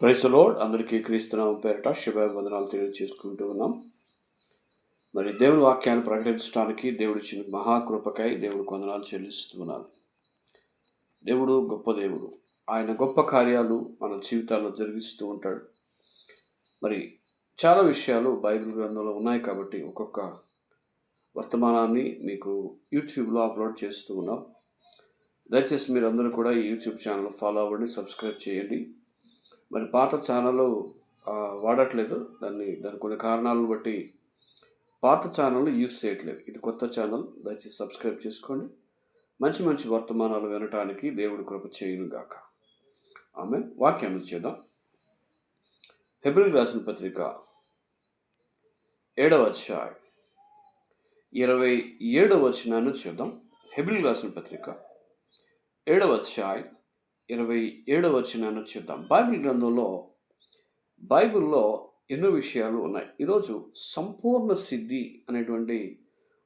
Praise lord అందరికీ క్రీస్తునామం పేరిట శుభాభివందనాలు తెలియజేసుకుంటూ ఉన్నాం. మరి దేవుని వాక్యాన్ని ప్రకటించడానికి దేవుడు ఇచ్చిన మహాకృపకై దేవుడు కొందనాలు చెల్లిస్తున్నాను. దేవుడు గొప్ప దేవుడు. ఆయన గొప్ప కార్యాలు మన జీవితాల్లో జరిగిస్తూ ఉంటాడు. మరి చాలా విషయాలు బైబిల్ గ్రంథంలో ఉన్నాయి కాబట్టి ఒక్కొక్క వర్తమానాన్ని మీకు యూట్యూబ్లో అప్లోడ్ చేస్తూ ఉన్నాం. దయచేసి మీరు అందరూ కూడా ఈ యూట్యూబ్ ఛానల్ ఫాలో అవ్వండి సబ్స్క్రైబ్ చేయండి. మరి పాత ఛానల్ వాడట్లేదు. దాన్ని దాని కొన్ని కారణాలను బట్టి పాత ఛానల్ యూజ్ చేయట్లేదు. ఇది కొత్త ఛానల్. దయచేసి సబ్స్క్రైబ్ చేసుకోండి. మంచి మంచి వర్తమానాలు వినటానికి దేవుడి కృప చేయును గాక. ఆమె వాక్యాన్ని చేద్దాం. హెబ్రిల్ రాసిన పత్రిక ఏడవ అధ్యాయం ఇరవై ఏడవ వచనాన్ని చూద్దాం. హెబ్రిల్ రాసిన పత్రిక ఏడవ అధ్యాయం ఇరవై ఏడవ వచనాన్ని చూద్దాం. బైబిల్ గ్రంథంలో బైబిల్లో ఎన్నో విషయాలు ఉన్నాయి. ఈరోజు సంపూర్ణ సిద్ధి అనేటువంటి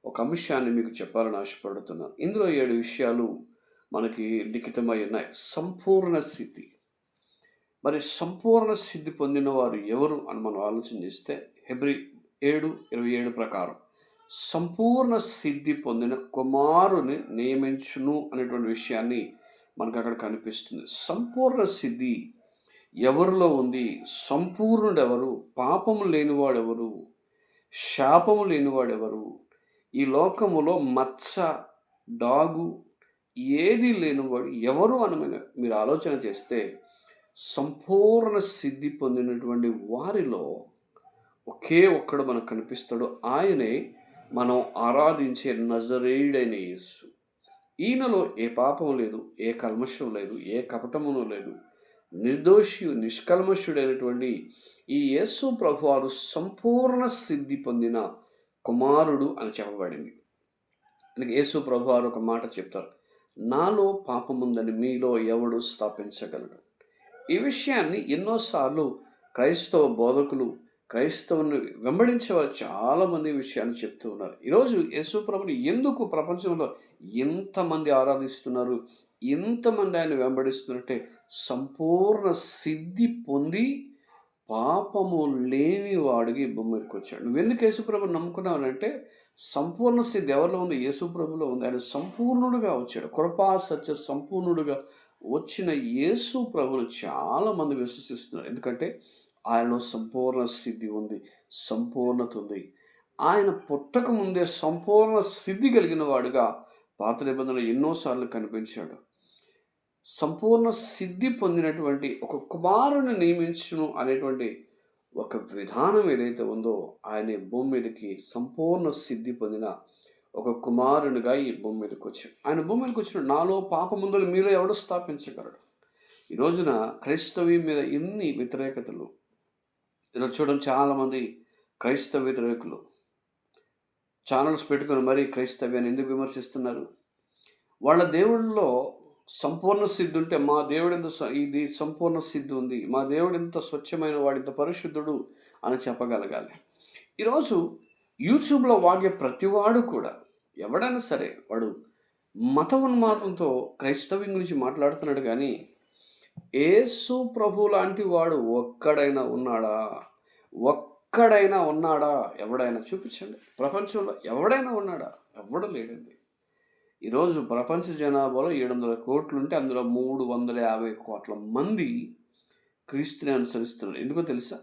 ఒక అంశాన్ని మీకు చెప్పాలని ఆశపడుతున్నాను. ఇందులో ఏడు విషయాలు మనకి లిఖితమై ఉన్నాయి. సంపూర్ణ సిద్ధి. మరి సంపూర్ణ సిద్ధి పొందిన వారు ఎవరు అని మనం ఆలోచన చేస్తే హెబ్రి ఏడు ఇరవై ఏడు ప్రకారం సంపూర్ణ సిద్ధి పొందిన కుమారుని నియమించును అనేటువంటి విషయాన్ని మనకు అక్కడ కనిపిస్తుంది. సంపూర్ణ సిద్ధి ఎవరిలో ఉంది? సంపూర్ణుడు ఎవరు పాపము లేనివాడెవరు? శాపము లేనివాడెవరు? ఈ లోకములో మచ్చ డాగు ఏది లేనివాడు ఎవరు అని మీరు- మీరు ఆలోచన చేస్తే సంపూర్ణ సిద్ధి పొందినటువంటి వారిలో ఒకే ఒక్కడు మనకు కనిపిస్తాడు. ఆయనే మనం ఆరాధించే నజరేయుడైన యేసు. ఈయనలో ఏ పాపం లేదు ఏ కల్మషం లేదు ఏ కపటమును లేదు. నిర్దోషి నిష్కల్మషుడైనటువంటి ఈ యేసు ప్రభువారు సంపూర్ణ సిద్ధి పొందిన కుమారుడు అని చెప్పబడింది. అందుకే యేసు ప్రభువారు ఒక మాట చెప్తారు నాలో పాపముందని మీలో ఎవడు స్థాపించగలడు? ఈ విషయాన్ని ఎన్నోసార్లు క్రైస్తవ బోధకులు క్రైస్తవుని వెంబడించే వాళ్ళు చాలామంది విషయాన్ని చెప్తూ ఉన్నారు. ఈరోజు యేసు ప్రభుని ఎందుకు ప్రపంచంలో ఎంతమంది ఆరాధిస్తున్నారు? ఎంతమంది ఆయన వెంబడిస్తున్నారంటే సంపూర్ణ సిద్ధి పొంది పాపము లేని వాడికి ఈ వచ్చాడు. నువ్వెందుకు యేసుప్రభు నమ్ముకున్నావంటే సంపూర్ణ సిద్ధి ఎవరిలో ఉంది? యేసుప్రభులో ఉంది. ఆయన సంపూర్ణుడుగా వచ్చాడు. కృపా సత్య సంపూర్ణుడుగా వచ్చిన యేసు ప్రభును చాలామంది విశ్వసిస్తున్నారు. ఎందుకంటే ఆయనలో సంపూర్ణ సిద్ధి ఉంది సంపూర్ణత ఉంది. ఆయన పుట్టక ముందే సంపూర్ణ సిద్ధి కలిగిన వాడుగా పాత నిబంధనలు ఎన్నోసార్లు కనిపించాడు. సంపూర్ణ సిద్ధి పొందినటువంటి ఒక కుమారుని నియమించును అనేటువంటి ఒక విధానం ఏదైతే ఉందో ఆయన భూమి మీదకి సంపూర్ణ సిద్ధి పొందిన ఒక కుమారునిగా ఈ భూమి మీదకి వచ్చాడు. ఆయన భూమి మీదకి వచ్చిన నాలో పాప ముందులు మీలో ఎవడు స్థాపించగలడు. ఈ రోజున క్రైస్తవి మీద ఎన్ని వ్యతిరేకతలు ఈరోజు చూడడం చాలామంది క్రైస్తవ వ్యతిరేకులు ఛానల్స్ పెట్టుకొని మరీ క్రైస్తవ్యాన్ని ఎందుకు విమర్శిస్తున్నారు? వాళ్ళ దేవుళ్ళలో సంపూర్ణ సిద్ధి ఉంటే మా దేవుడు ఎంత స- ఇది సంపూర్ణ సిద్ధి ఉంది మా దేవుడు ఎంత స్వచ్ఛమైన వాడు ఇంత పరిశుద్ధుడు అని చెప్పగలగాలి. ఈరోజు యూట్యూబ్లో వాగే ప్రతివాడు కూడా ఎవడైనా సరే వాడు మత ఉన్మాదంతో క్రైస్తవ్యం గురించి మాట్లాడుతున్నాడు కానీ యేసు ప్రభు లాంటి వాడు ఒక్కడైనా ఉన్నాడా? ఒక్కడైనా ఉన్నాడా? ఎవడైనా చూపించండి. ప్రపంచంలో ఎవడైనా ఉన్నాడా? ఎవడు లేడండి. ఈరోజు ప్రపంచ జనాభాలో ఏడు వందల కోట్లు ఉంటే అందులో మూడు వందల యాభై కోట్ల మంది క్రీస్తుని అనుసరిస్తున్నారు. ఎందుకో తెలుసా?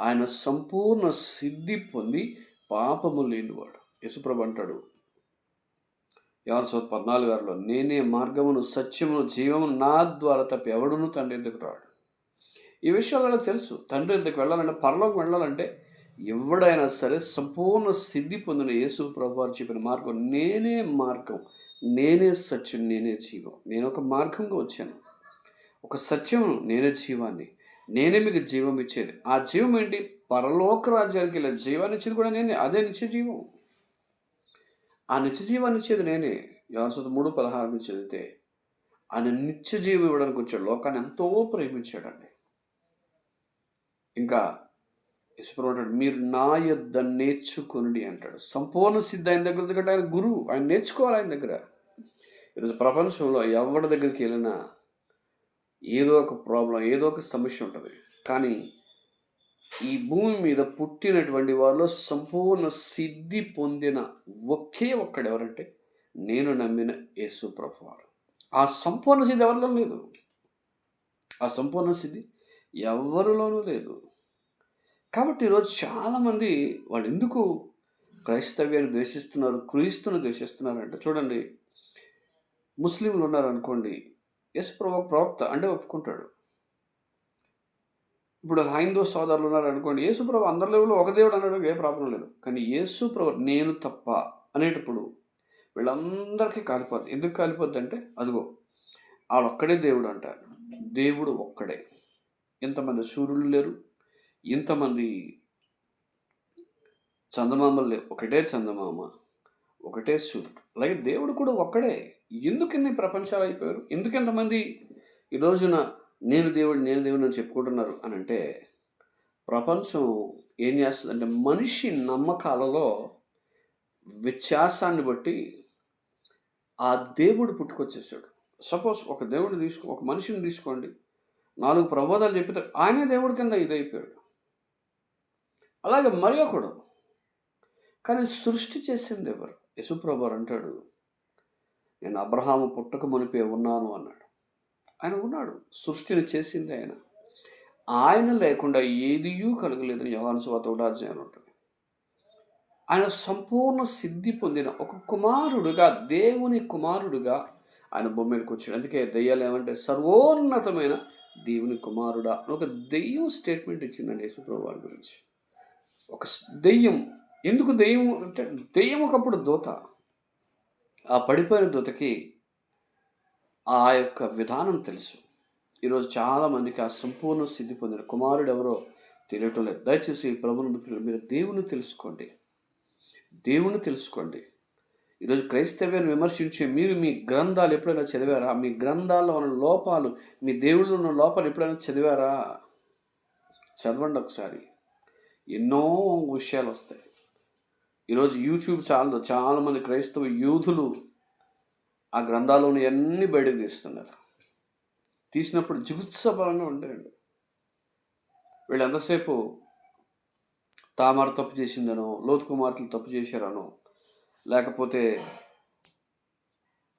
ఆయన సంపూర్ణ సిద్ధి పొంది పాపము లేనివాడు. యశుప్రభు అంటాడు ఎవరి పద్నాలుగు గారిలో నేనే మార్గమును సత్యమును జీవమును నా ద్వారా తప్ప ఎవడును తండ్రి ఎందుకు రాడు? ఈ విషయాలలో తెలుసు? తండ్రి ఎందుకు వెళ్ళాలంటే పరలోకి వెళ్ళాలంటే ఎవడైనా సరే సంపూర్ణ సిద్ధి పొందిన యేసు ప్రభు వారు చెప్పిన మార్గం నేనే మార్గం నేనే సత్యం నేనే జీవం. నేను ఒక మార్గంగా వచ్చాను. ఒక సత్యమును నేనే జీవాన్ని. నేనే మీకు జీవం ఇచ్చేది. ఆ జీవం ఏంటి? పరలోక రాజ్యానికి వెళ్ళే జీవాన్ని ఇచ్చేది కూడా నేనే అదే నిత్య జీవం. ఆ నిత్య జీవాన్ని ఇచ్చేది నేనే యోనసుత మూడు పదహారు నుంచి చదివితే ఆయన నిత్య జీవం ఇవ్వడానికి వచ్చాడు. లోకాన్ని ఎంతో ప్రేమించాడండి. ఇంకా యశ్వరం అంటాడు మీరు నా యొద్ద నేర్చుకుని అంటాడు. సంపూర్ణ సిద్ధ ఆయన దగ్గర ఎందుకంటే ఆయన గురువు ఆయన నేర్చుకోవాలి ఆయన దగ్గర. ఈరోజు ప్రపంచంలో ఎవరి దగ్గరికి వెళ్ళినా ఏదో ఒక ప్రాబ్లం ఏదో ఒక సమస్య ఉంటుంది. కానీ ఈ భూమి మీద పుట్టినటువంటి వారిలో సంపూర్ణ సిద్ధి పొందిన ఒకే ఒక్కడు ఎవరంటే నేను నమ్మిన యేసు ప్రభువారు. ఆ సంపూర్ణ సిద్ధి ఎవరిలో లేదు? ఆ సంపూర్ణ సిద్ధి ఎవరిలోనూ లేదు. కాబట్టి ఈరోజు చాలామంది వాళ్ళు ఎందుకు క్రైస్తవ్యాన్ని ద్వేషిస్తున్నారు క్రీస్తుని ద్వేషిస్తున్నారు అంటే చూడండి ముస్లింలు ఉన్నారనుకోండి యశ్ ప్రభు ప్రవక్త అంటే ఒప్పుకుంటాడు. ఇప్పుడు హైందవ సోదరులు ఉన్నారు అనుకోండి యేసుప్రభు అందరి లెవెల్లో ఒక దేవుడు అనడానికి ఏ ప్రాబ్లం లేదు. కానీ యేసుప్రభు నేను తప్ప అనేటప్పుడు వీళ్ళందరికీ కాలిపోద్ది. ఎందుకు కాలిపోద్ది అంటే అదిగో వాళ్ళొక్కడే దేవుడు అంటారు దేవుడు ఒక్కడే. ఇంతమంది సూర్యులు లేరు ఇంతమంది చందమామలు లేవు ఒకటే చందమామ ఒకటే సూర్యుడు. అలాగే దేవుడు కూడా ఒక్కడే. ఎందుకు ఇన్ని ప్రపంచాలు అయిపోయారు? ఎందుకు ఎంతమంది ఈ రోజున నేను దేవుడు నేను దేవుడు అని చెప్పుకుంటున్నారు అని అంటే ప్రపంచం ఏం చేస్తుందంటే మనిషి నమ్మకాలలో వ్యత్యాసాన్ని బట్టి ఆ దేవుడు పుట్టుకొచ్చేసాడు. సపోజ్ ఒక దేవుడిని తీసుకో ఒక మనిషిని తీసుకోండి. నాలుగు ప్రబోధాలు చెప్పితే ఆయనే దేవుడి కింద ఇదైపోయాడు. అలాగే మరి ఒకడు కానీ సృష్టి చేసింది ఎవరు? యశుప్రభు అంటాడు నేను అబ్రహాము పుట్టక మునిపే ఉన్నాను అన్నాడు. ఆయన ఉన్నాడు సృష్టిని చేసింది ఆయన. ఆయన లేకుండా ఏదియూ కలగలేదని యోగాను స్వాత ఉడాధ్యాయులు ఉంటుంది. ఆయన సంపూర్ణ సిద్ధి పొందిన ఒక కుమారుడుగా దేవుని కుమారుడుగా ఆయన భూమి మీదకి వచ్చాడు. అందుకే దెయ్యాలు ఏమంటే సర్వోన్నతమైన దేవుని కుమారుడా అని ఒక దెయ్యం స్టేట్మెంట్ ఇచ్చిందండి యేసుప్రభు వారి గురించి. ఒక దెయ్యం. ఎందుకు దెయ్యం అంటే దెయ్యం ఒకప్పుడు దూత. ఆ పడిపోయిన దూతకి ఆ యొక్క విధానం తెలుసు. ఈరోజు చాలామందికి ఆ సంపూర్ణ సిద్ధి పొందిన కుమారుడు ఎవరో తెలియటం లేదు. దయచేసి ప్రభునందు మీరు దేవుని తెలుసుకోండి. దేవుని తెలుసుకోండి. ఈరోజు క్రైస్తవ్యాన్ని విమర్శించే మీరు మీ గ్రంథాలు ఎప్పుడైనా చదివారా? మీ గ్రంథాల్లో ఉన్న లోపాలు మీ దేవుళ్ళు ఉన్న లోపాలు ఎప్పుడైనా చదివారా? చదవండి ఒకసారి. ఎన్నో విషయాలు వస్తాయి. ఈరోజు యూట్యూబ్ చాలా చాలామంది క్రైస్తవ యూదులు ఆ గ్రంథాలను అన్నీ బయటకు తీస్తున్నారు? తీసినప్పుడు జిగుత్సపరంగా ఉండేయండి వీళ్ళు ఎంతసేపు తామర తప్పు చేసిందనో లోతు కుమార్తెలు తప్పు చేశారనో లేకపోతే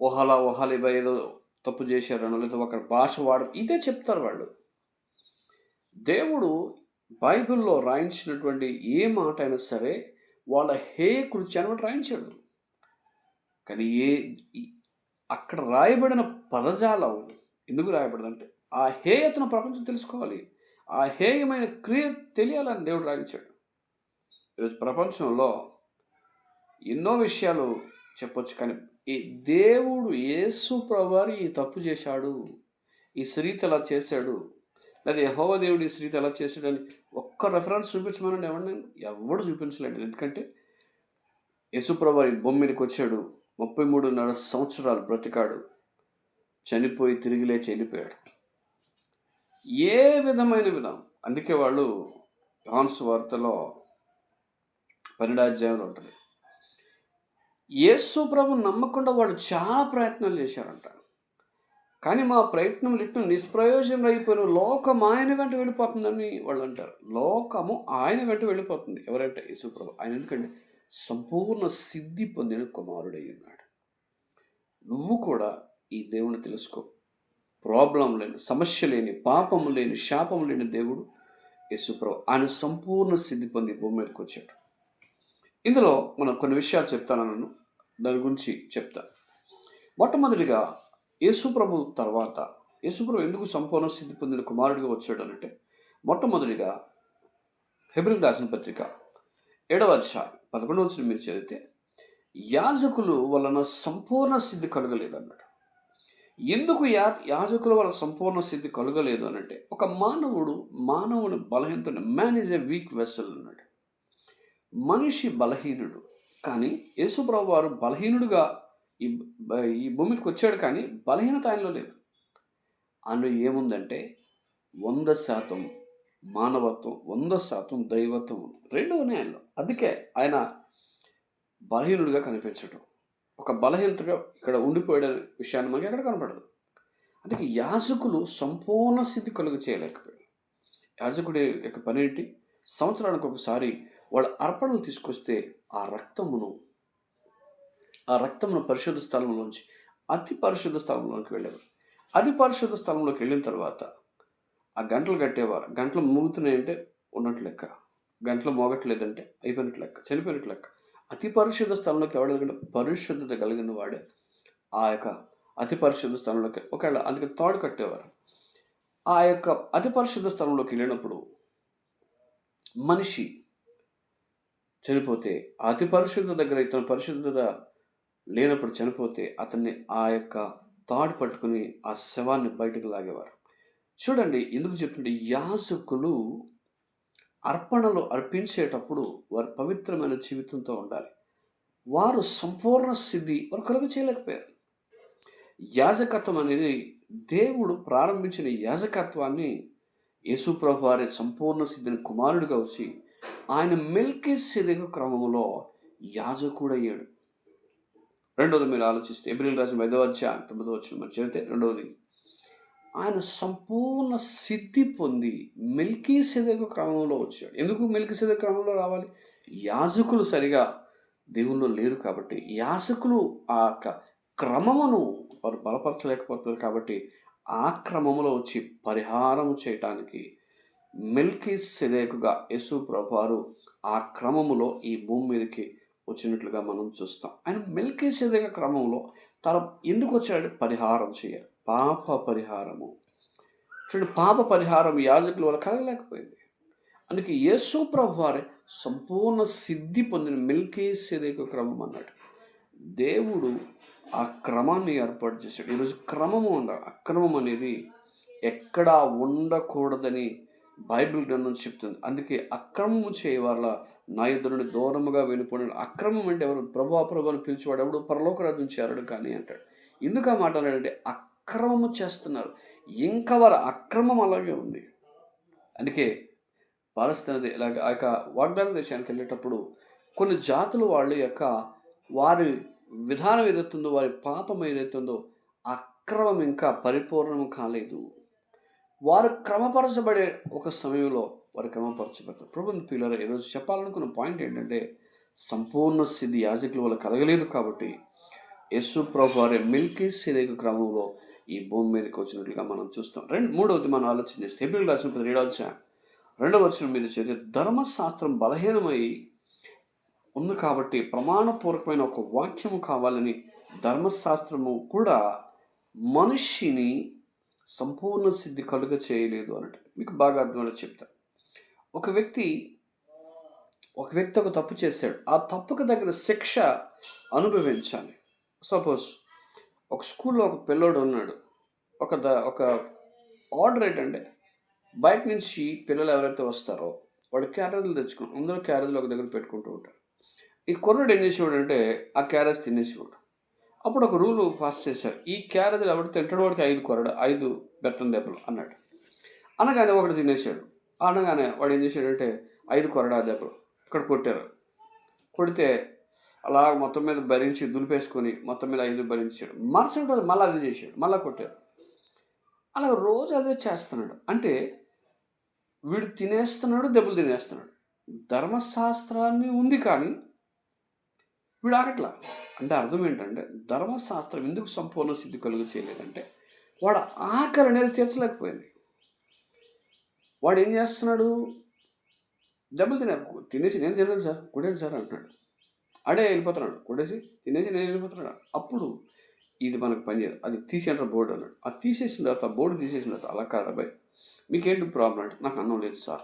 ఓహలా ఓహాలిబా ఏదో తప్పు చేశారనో లేదా ఒక భాష వాడ ఇదే చెప్తారు వాళ్ళు. దేవుడు బైబిల్లో రాయించినటువంటి ఏ మాట అయినా సరే వాళ్ళ హే కృత్యాన్ని బట్టి రాయించాడు. కానీ ఏ అక్కడ రాయబడిన పదజాలం ఎందుకు రాయబడదంటే ఆ హేయతను ప్రపంచం తెలుసుకోవాలి. ఆ హేయమైన క్రియ తెలియాలని దేవుడు రాయించాడు. ఈరోజు ప్రపంచంలో ఎన్నో విషయాలు చెప్పొచ్చు కానీ ఈ దేవుడు యేసు ప్రభువారు ఈ తప్పు చేశాడు ఈ స్త్రీత ఎలా చేశాడు లేదా యహోవ దేవుడు ఈ స్త్రీత ఎలా అని ఒక్క రెఫరెన్స్ చూపించమని ఎవరిని? ఎవడు చూపించలేడు. ఎందుకంటే యేసుప్రభు ఈ వచ్చాడు. ముప్పై మూడున్నర సంవత్సరాలు బ్రతికాడు. చనిపోయి తిరిగి లేచి వెళ్ళిపోయాడు. ఏ విధమైన విధం అందుకే వాళ్ళు హాన్స్ వార్తలో పన్నెండాధ్యాయంలో ఉంటుంది. యేసు ప్రభు నమ్మకుండా వాళ్ళు చాలా ప్రయత్నాలు చేశారంట. కానీ మా ప్రయత్నం ఇట్టు నిష్ప్రయోజనం అయిపోయిన లోకం ఆయన వెంట వెళ్ళిపోతుందని వాళ్ళు అంటారు. లోకము ఆయన వెంట వెళ్ళిపోతుంది. ఎవరంటే యేసు ప్రభు. ఆయన ఎందుకంటే సంపూర్ణ సిద్ధి పొందిన కుమారుడై ఉన్నాడు నువ్వు కూడా ఈ దేవుని తెలుసుకో. ప్రాబ్లం లేని సమస్య లేని పాపము లేని శాపం లేని దేవుడు యేసుప్రభు. ఆయన సంపూర్ణ సిద్ధి పొంది భూమి మీదకి వచ్చాడు. ఇందులో మనం కొన్ని విషయాలు చెప్తాను నన్ను. దాని గురించి చెప్తా. మొట్టమొదటిగా యేసుప్రభు తర్వాత యేసుప్రభు ఎందుకు సంపూర్ణ సిద్ధి పొందిన కుమారుడిగా వచ్చాడు అంటే మొట్టమొదటిగా హెబ్రిల్ రాసిన పత్రిక ఏడవ అధ్యాయం పదకొండవ వచ్చిన మీరు చదివితే యాజకులు వలన సంపూర్ణ సిద్ధి కలగలేదన్నాడు. ఎందుకు యా యాజకుల వల్ల సంపూర్ణ సిద్ధి కలగలేదు అని అంటే ఒక మానవుడు మానవుని బలహీనతను man is a weak vessel అన్నాడు. మనిషి బలహీనుడు కానీ యేసుప్రభు వారు బలహీనుడుగా ఈ ఈ భూమికి వచ్చాడు కానీ బలహీనత ఆయనలో లేదు. అందులో ఏముందంటే వంద శాతం మానవత్వం వంద శాతం దైవత్వం రెండు ఉన్నాయి ఆయనలో. అందుకే ఆయన బలహీనుడిగా కనిపించడం ఒక బలహీనతగా ఇక్కడ ఉండిపోయే విషయాన్ని మనకి ఎక్కడ కనపడదు. అందుకే యాజకులు సంపూర్ణ స్థితి కలుగు చేయలేకపోయారు. యాజకుడి యొక్క పని ఏంటి? సంవత్సరానికి ఒకసారి వాళ్ళ అర్పణలు తీసుకొస్తే ఆ రక్తమును ఆ రక్తమును పరిశుద్ధ స్థలంలోంచి అతి పరిశుద్ధ స్థలంలోకి వెళ్ళేవారు. అతి పరిశుద్ధ స్థలంలోకి వెళ్ళిన తర్వాత ఆ గంటలు కట్టేవారు. గంటలు మూగుతున్నాయంటే ఉన్నట్లు లెక్క. గంటలు మోగట్లేదంటే అయిపోయినట్లు లెక్క చనిపోయినట్లు లెక్క. అతి పరిశుద్ధ స్థలంలోకి ఎవడకంటే పరిశుద్ధత కలిగిన వాడే. ఆ యొక్క అతి పరిశుద్ధ స్థలంలోకి ఒకవేళ అందుకే తాడు కట్టేవారు. ఆ యొక్క అతి పరిశుద్ధ స్థలంలోకి వెళ్ళినప్పుడు మనిషి చనిపోతే అతి పరిశుద్ధ దగ్గర ఇతను పరిశుద్ధత లేనప్పుడు చనిపోతే అతన్ని ఆ యొక్క తాడు పట్టుకుని ఆ శవాన్ని బయటకు లాగేవారు. చూడండి ఎందుకు చెప్తుంటే యాసకులు అర్పణలు అర్పించేటప్పుడు వారు పవిత్రమైన జీవితంతో ఉండాలి. వారు సంపూర్ణ సిద్ధి వారు కలుగు చేయలేకపోయారు. యాజకత్వం అనేది దేవుడు ప్రారంభించిన యాజకత్వాన్ని యేసుప్రభు వారి సంపూర్ణ సిద్ధిని కుమారుడిగా వచ్చి ఆయన మిల్కీ సిద్ధి క్రమంలో యాజకుడయ్యాడు. రెండవది మీరు ఆలోచిస్తే ఏప్రిల్ రాసిన ఐదవ అధ్యాయం తొమ్మిదో వచ్చిన మరి చెబితే రెండవది ఆయన సంపూర్ణ సిద్ధి పొంది మెల్కీ సిద్ధకు క్రమంలో వచ్చాడు. ఎందుకు మిల్కీ సిద్ధ క్రమంలో రావాలి? యాజకులు సరిగా దేవుల్లో లేరు కాబట్టి. యాజకులు ఆ యొక్క క్రమమును వారు బలపరచలేకపోతున్నారు కాబట్టి ఆ క్రమంలో వచ్చి పరిహారం చేయటానికి మిల్కీ సిదేకుగా యేసు ప్రభువారు ఆ క్రమములో ఈ భూమి మీదకి వచ్చినట్లుగా మనం చూస్తాం. ఆయన మిల్కీ సిదేక క్రమంలో తన ఎందుకు వచ్చాడు పరిహారం చేయాలి. పాప పరిహారము చూడండి పాప పరిహారం యాజకుల వల్ల కలగలేకపోయింది. అందుకే యేసు ప్రభు వారే సంపూర్ణ సిద్ధి పొందిన మిల్కీ సిదేక క్రమం అన్నాడు. దేవుడు ఆ క్రమాన్ని ఏర్పాటు చేశాడు. ఈరోజు క్రమము ఉండ అక్రమం అనేది ఎక్కడా ఉండకూడదని బైబిల్ గ్రంథం చెప్తుంది. అందుకే అక్రమము చేయవాళ్ళ నా ఇద్దరుని దూరముగా వెళ్ళిపోయినాడు అక్రమం అంటే ఎవరు? ప్రభు ప్రభు అని పిలిచేవాడు ఎవడు? పరలోక రాజ్యం చేరడు కానీ అంటాడు. ఎందుకు ఆ మాట అంటే అక్రమము చేస్తున్నారు. ఇంకా వారి అక్రమం అలాగే ఉంది. అందుకే పాలస్తీనది ఇలాగ ఆ యొక్క వాగ్దాన దేశానికి వెళ్ళేటప్పుడు కొన్ని జాతులు వాళ్ళ యొక్క వారి విధానం ఏదైతుందో వారి పాపం ఏదైతుందో అక్రమం ఇంకా పరిపూర్ణం కాలేదు. వారు క్రమపరచబడే ఒక సమయంలో వారు క్రమపరచబడతారు. ప్రభుత్వ పిల్లలు ఈరోజు చెప్పాలనుకున్న పాయింట్ ఏంటంటే సంపూర్ణ సిద్ధి యాజకుల వల్ల కలగలేదు కాబట్టి యేసు ప్రభు వారి మిల్కీ సిరేకు క్రమంలో ఈ భూమి మీదకి వచ్చినట్లుగా మనం చూస్తాం. రెండు మూడవది మనం ఆలోచన చేస్తే ఏప్రిల్ రాసిన పదిహేడవ రెండవ వచ్చిన మీద చేస్తే ధర్మశాస్త్రం బలహీనమై ఉంది కాబట్టి ప్రమాణపూర్వకమైన ఒక వాక్యము కావాలని ధర్మశాస్త్రము కూడా మనిషిని సంపూర్ణ సిద్ధి కలుగ చేయలేదు అన్నట్టు. మీకు బాగా అర్థమయ్యే చెప్తా. ఒక వ్యక్తి ఒక వ్యక్తి ఒక తప్పు చేశాడు. ఆ తప్పుకు దగ్గర శిక్ష అనుభవించాలి. సపోజ్ ఒక స్కూల్లో ఒక పిల్లోడు ఉన్నాడు. ఒక ద ఒక ఆర్డర్ ఏంటంటే బయట నుంచి పిల్లలు ఎవరైతే వస్తారో వాళ్ళు క్యారేజ్లు తెచ్చుకుని అందరూ క్యారేజ్లు ఒక దగ్గర పెట్టుకుంటూ ఉంటారు. ఈ కుర్రుడు ఏం చేసేవాడు అంటే ఆ క్యారేజ్ తినేసేవాడు. అప్పుడు ఒక రూల్ పాస్ చేశారు. ఈ క్యారేజ్లు ఎవరు తింటాడు వాడికి ఐదు కొరడు ఐదు బెత్తం దెబ్బలు అన్నాడు. అనగానే ఒకటి తినేసాడు అనగానే వాడు ఏం చేశాడంటే ఐదు కొరడా దెబ్బలు ఇక్కడ కొట్టారు. కొడితే అలా మొత్తం మీద భరించి దులిపేసుకొని మొత్తం మీద ఐదు భరించాడు. మరుసటి రోజు మళ్ళీ అది చేశాడు మళ్ళీ కొట్టాడు. అలా రోజు అదే చేస్తున్నాడు. అంటే వీడు తినేస్తున్నాడు దెబ్బలు తినేస్తున్నాడు. ధర్మశాస్త్రాన్ని ఉంది కానీ వీడు ఆగట్లా. అంటే అర్థం ఏంటంటే ధర్మశాస్త్రం ఎందుకు సంపూర్ణ సిద్ధి కలుగు చేయలేదంటే వాడు ఆకలి అనేది తీర్చలేకపోయింది. వాడు ఏం చేస్తున్నాడు? దెబ్బలు తినే తినేసి నేను తినను సార్ కొట్టేది సార్ అంటున్నాడు. అడే వెళ్ళిపోతున్నాడు. కొట్టేసి తినేసి నేను వెళ్ళిపోతున్నాడు? అప్పుడు ఇది మనకు పనిచేయదు అది తీసేంటారు బోర్డు అన్నాడు. అది తీసేసిన తర్వాత బోర్డు తీసేసిన తర్వాత అలా కాదు అబ్బాయి. మీకేంటి ప్రాబ్లం అంటే నాకు అన్నం లేదు సార్.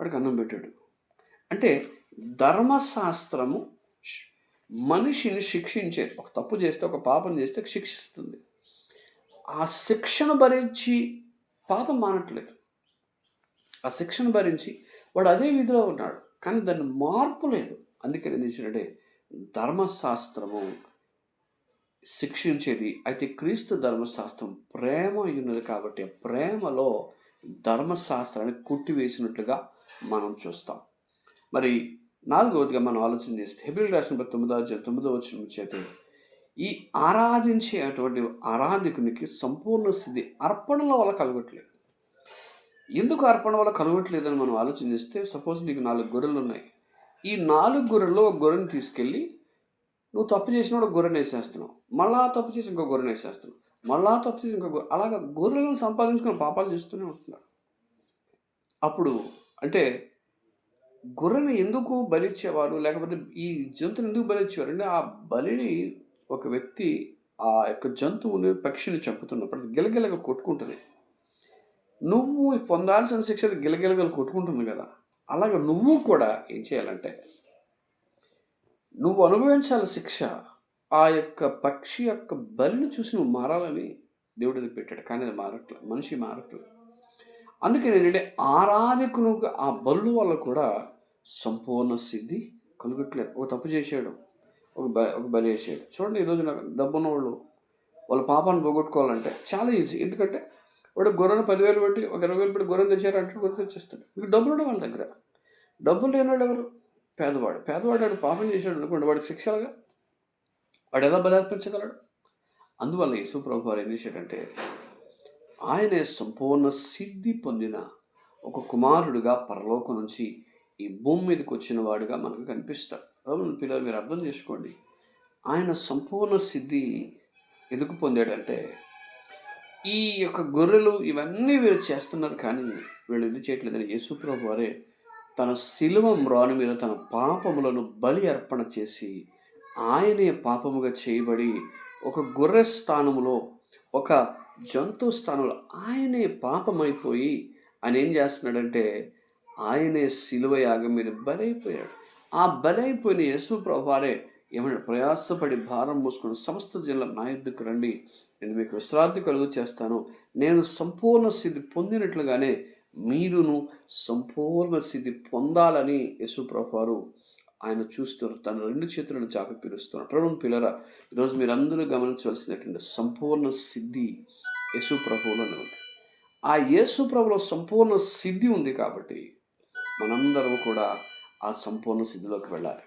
వాడికి అన్నం పెట్టాడు. అంటే ధర్మశాస్త్రము మనిషిని శిక్షించేది ఒక తప్పు చేస్తే ఒక పాపం చేస్తే శిక్షిస్తుంది. ఆ శిక్షను భరించి పాపం మానట్లేదు. ఆ శిక్షను భరించి వాడు అదే విధిలో ఉన్నాడు. కానీ దాన్ని మార్పు లేదు. అందుకని ఏం చేసినట్టే ధర్మశాస్త్రము శిక్షించేది. అయితే క్రీస్తు ధర్మశాస్త్రం ప్రేమ ఉన్నది కాబట్టి ప్రేమలో ధర్మశాస్త్రాన్ని కుట్టివేసినట్లుగా మనం చూస్తాం. మరి నాలుగవదిగా మనం ఆలోచన చేస్తే హెబిల్ రాసిన తొమ్మిదో అధ్యాయం తొమ్మిదో వచ్చిన చేత ఈ ఆరాధించే అటువంటి ఆరాధికునికి సంపూర్ణ స్థితి అర్పణల వల్ల కలగట్లేదు. ఎందుకు అర్పణ వల్ల కలగట్లేదని మనం ఆలోచన చేస్తే సపోజ్ నీకు నాలుగు గొర్రెలు ఉన్నాయి ఈ నాలుగు గొర్రెల్లో ఒక గొర్రెని తీసుకెళ్ళి నువ్వు తప్పు చేసిన కూడా గొర్రెని వేసేస్తున్నావు. మళ్ళా తప్పు చేసి ఇంకో గొర్రెని వేసేస్తున్నావు. మళ్ళా తప్పు చేసి ఇంకో గొర్రె అలాగా గొర్రెలను సంపాదించుకుని పాపాలు చేస్తూనే ఉంటున్నారు. అప్పుడు అంటే గొర్రెని ఎందుకు బలిచ్చేవారు? లేకపోతే ఈ జంతువుని ఎందుకు బలిచ్చేవారు? అంటే ఆ బలిని ఒక వ్యక్తి ఆ యొక్క జంతువుని పక్షిని చంపుతున్నప్పుడు అది గిలగిలగా కొట్టుకుంటుంది. నువ్వు పొందాల్సిన శిక్ష గిలగిలగలు కొట్టుకుంటుంది కదా. అలాగే నువ్వు కూడా ఏం చేయాలంటే నువ్వు అనుభవించాలి శిక్ష ఆ యొక్క పక్షి యొక్క బలిని చూసి నువ్వు మారాలని దేవుడు పెట్టాడు. కానీ అది మారట్లేదు మనిషి మారట్లేదు అందుకే ఏంటంటే ఆరాధకునికి ఆ బలు వల్ల కూడా సంపూర్ణ సిద్ధి కలుగట్లేదు. ఒక తప్పు చేసాడు ఒక బ ఒక బలి వేసాడు చూడండి ఈరోజు నాకు డబ్బున్న వాళ్ళు వాళ్ళ పాపాన్ని పోగొట్టుకోవాలంటే చాలా ఈజీ. ఎందుకంటే వాడు గొర్రెను పదివేలు పెట్టి ఒక ఇరవై వేలు పెట్టి గొర్రెను తెచ్చారు అంటే గొర్రె తెచ్చేస్తాడు. మీకు డబ్బులు ఉండే వాళ్ళ దగ్గర. డబ్బులు లేని వాళ్ళు ఎవరు? పేదవాడు. పేదవాడు వాడు పాపం చేశాడు అనుకోండి వాడికి శిక్షలుగా? వాడు ఎలా బలి అందువల్ల యేసు ప్రభు వారు ఏం చేశాడంటే ఆయనే సంపూర్ణ సిద్ధి పొందిన ఒక కుమారుడుగా పరలోకం నుంచి ఈ భూమి మీదకి వచ్చిన వాడుగా మనకు కనిపిస్తాడు. ప్రభుత్వ పిల్లలు మీరు అర్థం చేసుకోండి. ఆయన సంపూర్ణ సిద్ధి ఎందుకు పొందాడంటే ఈ యొక్క గొర్రెలు ఇవన్నీ వీరు చేస్తున్నారు కానీ వీళ్ళు ఇది చేయట్లేదని యేసుప్రభు వారే తన శిలువ మ్రాను మీద తన పాపములను బలి అర్పణ చేసి ఆయనే పాపముగా చేయబడి ఒక గొర్రె స్థానములో ఒక జంతు స్థానంలో ఆయనే పాపమైపోయి ఆయన ఏం చేస్తున్నాడంటే ఆయనే శిలువ యాగం మీద బలైపోయాడు. ఆ బలైపోయిన యేసు ప్రభువారే ఏమైనా ప్రయాసపడి భారం మోసుకుని సమస్త జిల్లా నా యుద్ధకు రండి. నేను మీకు విశ్రాంతి కలుగు చేస్తాను. నేను సంపూర్ణ సిద్ధి పొందినట్లుగానే మీరును సంపూర్ణ సిద్ధి పొందాలని యేసు ఆయన చూస్తున్నారు తన రెండు చేతులను చాపి పిలుస్తున్నారు. ప్రభు పిల్లరా ఈరోజు మీరందరూ గమనించవలసినటువంటి సంపూర్ణ సిద్ధి యేసు ఉంది. ఆ యేసు ప్రభులో సంపూర్ణ సిద్ధి ఉంది కాబట్టి మనందరం కూడా ఆ సంపూర్ణ సిద్ధిలోకి వెళ్ళాలి.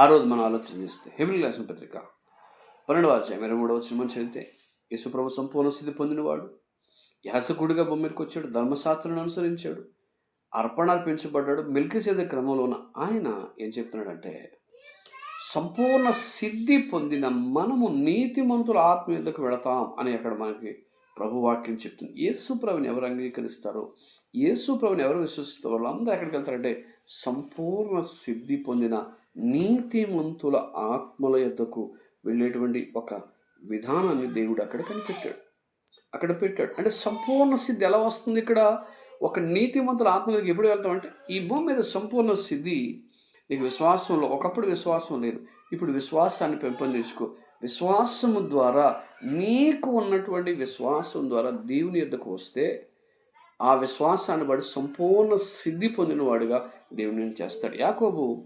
ఆ రోజు మనం ఆలోచన చేస్తే హెబిల్ రాసిన పత్రిక పన్నెండవ అధ్యాయం ఇరవై మూడవ వచ్చిన మనం చదివితే యేసుప్రభు సంపూర్ణ స్థితి పొందినవాడు యాసకుడిగా బొమ్మిదికి వచ్చాడు ధర్మశాస్త్రాన్ని అనుసరించాడు అర్పణ అర్పించబడ్డాడు. మిల్కిసేద క్రమంలో ఉన్న ఆయన ఏం చెప్తున్నాడంటే సంపూర్ణ సిద్ధి పొందిన మనము నీతిమంతుల ఆత్మ వెళతాం అని అక్కడ మనకి ప్రభు వాక్యం చెప్తుంది. యేసు ప్రభుని ఎవరు అంగీకరిస్తారో? యేసు ప్రభుని ఎవరు విశ్వసిస్తారో? వాళ్ళందరూ ఎక్కడికి వెళ్తారంటే సంపూర్ణ సిద్ధి పొందిన నీతిమంతుల ఆత్మల యొద్దకు వెళ్ళేటువంటి ఒక విధానాన్ని దేవుడు అక్కడ కనిపెట్టాడు. అక్కడ పెట్టాడు. అంటే సంపూర్ణ సిద్ధి ఎలా వస్తుంది ఇక్కడ? ఒక నీతిమంతుల ఆత్మలకు ఎప్పుడు వెళ్తామంటే ఈ భూమి మీద సంపూర్ణ సిద్ధి నీకు విశ్వాసంలో ఒకప్పుడు విశ్వాసం లేదు. ఇప్పుడు విశ్వాసాన్ని పెంపొందించుకో. విశ్వాసము ద్వారా నీకు ఉన్నటువంటి విశ్వాసం ద్వారా దేవుని యొద్దకు వస్తే ఆ విశ్వాసాన్ని బట్టి సంపూర్ణ సిద్ధి పొందినవాడుగా దేవుని చేస్తాడు. యాకోబు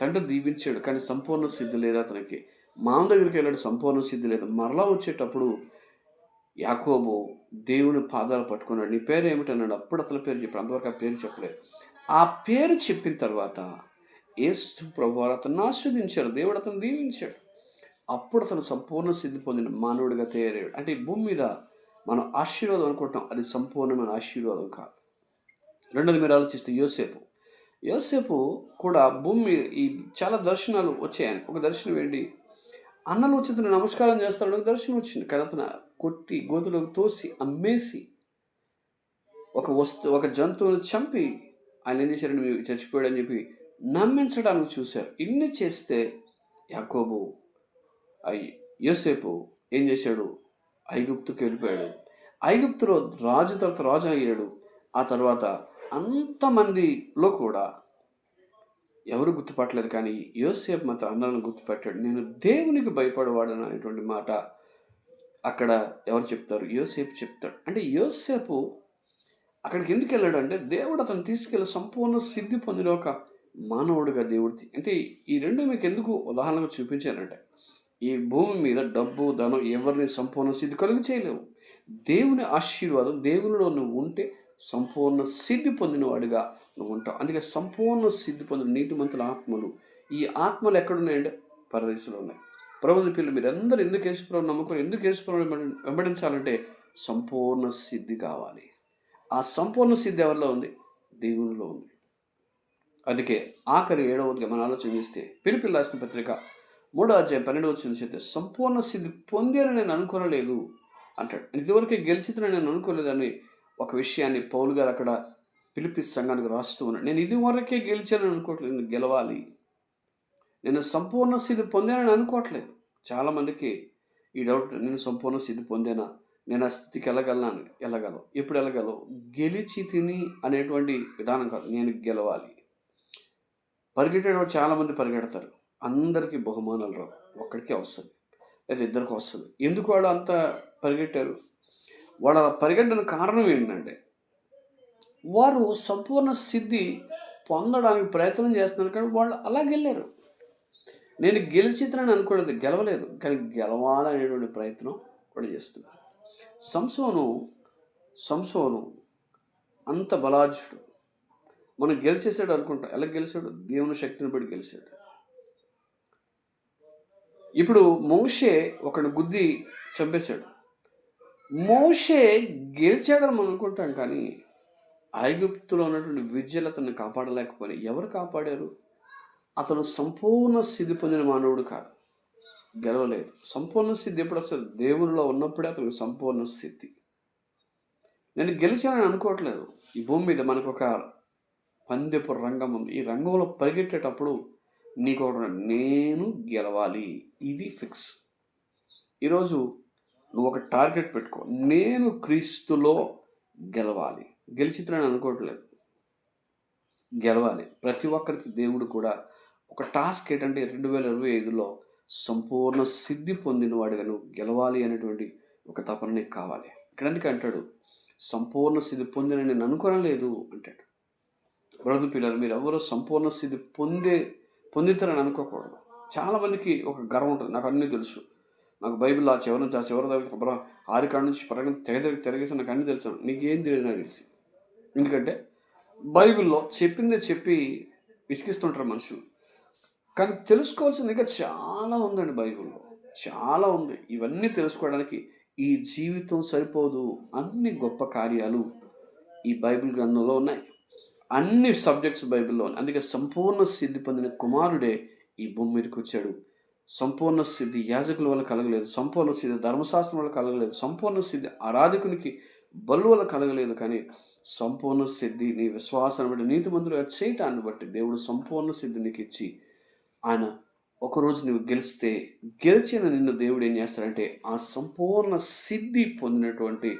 తండ్రి దీవించాడు కానీ సంపూర్ణ సిద్ధి లేదు అతనికి. మామ దగ్గరికి వెళ్ళాడు సంపూర్ణ సిద్ధి లేదు. మరలా వచ్చేటప్పుడు యాకోబు దేవుని పాదాలు పట్టుకున్నాడు. నీ పేరు ఏమిటన్నాడు? అప్పుడు అతని పేరు చెప్పాడు. అంతవరకు ఆ పేరు చెప్పలేదు. ఆ పేరు చెప్పిన తర్వాత ఏసు ప్రభు అతను ఆస్వాదించాడు దేవుడు అతను దీవించాడు. అప్పుడు అతను సంపూర్ణ సిద్ధి పొందిన మానవుడిగా తయారయ్యాడు. అంటే ఈ భూమి మీద మనం ఆశీర్వాదం అనుకుంటాం. అది సంపూర్ణమైన ఆశీర్వాదం కాదు. రెండోది మీరు ఆలోచిస్తే యోసేపు. యోసేపు కూడా భూమి ఈ చాలా దర్శనాలు వచ్చాయని ఒక దర్శనం ఏంటి? అన్నలు వచ్చి నమస్కారం చేస్తాడు ఒక దర్శనం వచ్చింది. కానీ అతను కొట్టి గోతులోకి తోసి అమ్మేసి ఒక వస్తు ఒక జంతువును చంపి ఆయన ఏం చేశారని మీరు చచ్చిపోయాడని చెప్పి నమ్మించడానికి చూశారు. ఇన్ని చేస్తే యాకోబు అయ్యి యోసేపు ఏం చేశాడు? ఐగుప్తుకు వెళ్ళిపోయాడు. ఐగుప్తులో రాజు తర్వాత రాజు అయ్యాడు. ఆ తర్వాత అంతమందిలో కూడా ఎవరు గుర్తుపట్టలేదు కానీ యోసేపు మాత్రం అందరం గుర్తుపెట్టాడు. నేను దేవునికి భయపడవాడను అనేటువంటి మాట అక్కడ ఎవరు చెప్తారు? యోసేపు చెప్తాడు. అంటే యోసేపు అక్కడికి ఎందుకు వెళ్ళాడు అంటే దేవుడు అతను తీసుకెళ్ళి సంపూర్ణ సిద్ధి పొందిన ఒక మానవుడిగా దేవుడి అంటే ఈ రెండు మీకు ఎందుకు ఉదాహరణగా చూపించానంటే ఈ భూమి మీద డబ్బు ధనం ఎవరిని సంపూర్ణ సిద్ధి కలుగు చేయలేవు. దేవుని ఆశీర్వాదం దేవునిలో నువ్వు ఉంటే సంపూర్ణ సిద్ధి పొందినవాడిగా నువ్వు ఉంటావు. అందుకే సంపూర్ణ సిద్ధి పొందిన నీతిమంతుల ఆత్మలు ఈ ఆత్మలు ఎక్కడున్నాయంటే పరదేశంలో ఉన్నాయి. ప్రభుత్వ పిల్లలు మీరు అందరూ ఎందుకు వేసుకురావు నమ్ముకొని ఎందుకు వేసుకురావు వెంబడించాలంటే సంపూర్ణ సిద్ధి కావాలి. ఆ సంపూర్ణ సిద్ధి ఎవరిలో ఉంది? దేవునిలో ఉంది. అందుకే ఆఖరి ఏడవదిగా మనం ఆలోచన చేస్తే పిలిపిల్ రాసిన పత్రిక మూడో అధ్యాయం పన్నెండు వచ్చిన చేస్తే సంపూర్ణ సిద్ధి పొందేనని నేను అనుకోనలేదు అంటాడు. ఇదివరకే గెలిచితనని నేను అనుకోలేదని ఒక విషయాన్ని పౌలు గారు అక్కడ పిలిపి సంఘానికి రాస్తూ ఉన్నాడు నేను ఇదివరకే గెలిచానని అనుకోవట్లేదు నేను గెలవాలి. నేను సంపూర్ణ స్థితి పొందానని అనుకోవట్లేదు చాలామందికి ఈ డౌట్ నేను సంపూర్ణ స్థితి పొందానా? నేను ఆ స్థితికి వెళ్ళగలను వెళ్ళగలను ఎప్పుడు వెళ్ళగలను గెలిచి తిని అనేటువంటి విధానం కాదు. నేను గెలవాలి. పరిగెట్టేటప్పుడు చాలామంది పరిగెడతారు. అందరికీ బహుమానాలు రావు. ఒక్కడికే వస్తుంది లేదా ఇద్దరికి వస్తుంది ఎందుకు వాడు అంత పరిగెట్టారు? వాళ్ళ పరిగెట్టిన కారణం ఏంటంటే వారు సంపూర్ణ సిద్ధి పొందడానికి ప్రయత్నం చేస్తున్నారు కానీ వాళ్ళు అలా గెలిచారు నేను గెలిచితనని అనుకోలేదు గెలవలేదు. కానీ గెలవాలనేటువంటి ప్రయత్నం కూడా చేస్తున్నారు. సంసోను సంసోను అంత బలాజుడు. మనం గెలిచేసాడు అనుకుంటాం. ఎలా గెలిచాడు? దేవుని శక్తిని బట్టి గెలిచాడు. ఇప్పుడు మోషే ఒకడు గుద్ది చంపేశాడు. మోషే గెలిచాడని మనం అనుకుంటాం కానీ ఐగుప్తులో ఉన్నటువంటి విద్యలు కాపాడలేకపోయి ఎవరు కాపాడారు? అతను సంపూర్ణ సిద్ధి పొందిన మానవుడు కాదు. గెలవలేదు. సంపూర్ణ సిద్ధి ఎప్పుడు వస్తుంది? దేవునిలో ఉన్నప్పుడే అతనికి సంపూర్ణ స్థితి నేను గెలిచానని అనుకోవట్లేదు. ఈ భూమి మీద మనకు ఒక పందెపు రంగం ఉంది. ఈ రంగంలో పరిగెట్టేటప్పుడు నీకు నేను గెలవాలి. ఇది ఫిక్స్. ఈరోజు నువ్వు ఒక టార్గెట్ పెట్టుకో. నేను క్రీస్తులో గెలవాలి. గెలిచిద్దని అనుకోవట్లేదు. గెలవాలి. ప్రతి ఒక్కరికి దేవుడు కూడా ఒక టాస్క్ ఏంటంటే రెండు వేల ఇరవై ఐదులో సంపూర్ణ సిద్ధి పొందిన వాడిగా నువ్వు గెలవాలి అనేటువంటి ఒక తపన నీకు కావాలి. ఇక్కడ అంటాడు సంపూర్ణ సిద్ధి పొందిన నేను అనుకోనలేదు అంటాడు. బ్రదు పిల్లలు మీరు ఎవరో సంపూర్ణ స్థితి పొందే పొందుతారని అనుకోకూడదు. చాలామందికి ఒక గర్వం ఉంటుంది. నాకు అన్నీ తెలుసు. నాకు బైబిల్ ఆ చివరి నుంచి ఆ చివరి దగ్గర ఆరికాడ కాడ నుంచి పరగం తెగ తిరగేసి నాకు అన్నీ తెలుసు. నీకేం తెలియదు నాకు తెలిసి. ఎందుకంటే బైబిల్లో చెప్పిందే చెప్పి విసిగిస్తుంటారు మనుషులు. కానీ తెలుసుకోవాల్సింది ఇంకా చాలా ఉందండి బైబిల్లో. చాలా ఉంది. ఇవన్నీ తెలుసుకోవడానికి ఈ జీవితం సరిపోదు. అన్ని గొప్ప కార్యాలు ఈ బైబిల్ గ్రంథంలో ఉన్నాయి. అన్ని సబ్జెక్ట్స్ బైబిల్లో అందుకే సంపూర్ణ సిద్ధి పొందిన కుమారుడే ఈ భూమి మీదకి వచ్చాడు. సంపూర్ణ సిద్ధి యాజకుల వల్ల కలగలేదు. సంపూర్ణ సిద్ధి ధర్మశాస్త్రం వల్ల కలగలేదు. సంపూర్ణ సిద్ధి ఆరాధకునికి బలు వల్ల కలగలేదు. కానీ సంపూర్ణ సిద్ధి నీ విశ్వాసాన్ని బట్టి నీతిమంతులుగా చేయటాన్ని బట్టి దేవుడు సంపూర్ణ సిద్ధి నీకు ఇచ్చి ఆయన ఒకరోజు నువ్వు గెలిస్తే గెలిచిన నిన్ను దేవుడు ఏం చేస్తాడంటే ఆ సంపూర్ణ సిద్ధి పొందినటువంటి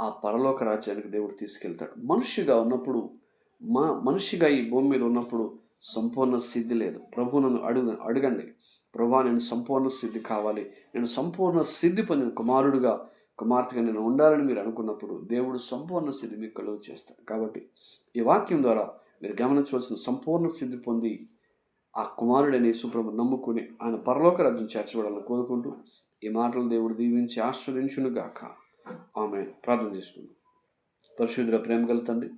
ఆ పరలోక రాజ్యానికి దేవుడు తీసుకెళ్తాడు. మనిషిగా ఉన్నప్పుడు మా మనిషిగా ఈ భూమి మీద ఉన్నప్పుడు సంపూర్ణ సిద్ధి లేదు. ప్రభు నన్ను అడుగు అడగండి. ప్రభా నేను సంపూర్ణ సిద్ధి కావాలి. నేను సంపూర్ణ సిద్ధి పొందిన కుమారుడుగా కుమార్తెగా నేను ఉండాలని మీరు అనుకున్నప్పుడు దేవుడు సంపూర్ణ సిద్ధి మీకు కలుగు చేస్తాడు. కాబట్టి ఈ వాక్యం ద్వారా మీరు గమనించవలసిన సంపూర్ణ సిద్ధి పొంది ఆ కుమారుడని సుప్రభు నమ్ముకుని ఆయన పరలోక రాజ్యం చేర్చబడాలని కోరుకుంటూ ఈ మాటలు దేవుడు దీవించి ఆశ్రదించునుగాక. ఆమె ప్రార్థన చేసుకుందాం. పరిశుద్ధుల ప్రేమ కలుతండి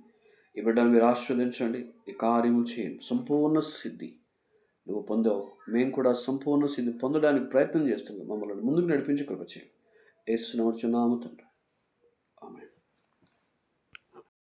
ఈ బిడ్డను మీరు ఆస్వాదించండి ఈ కార్యము చేయండి. సంపూర్ణ సిద్ధి. నువ్వు పొందావు. మేము కూడా సంపూర్ణ సిద్ధి పొందడానికి ప్రయత్నం చేస్తున్నాం. మమ్మల్ని ముందుకు నడిపించి కృప చేయండి. వేస్తున్నాము తండ్రి.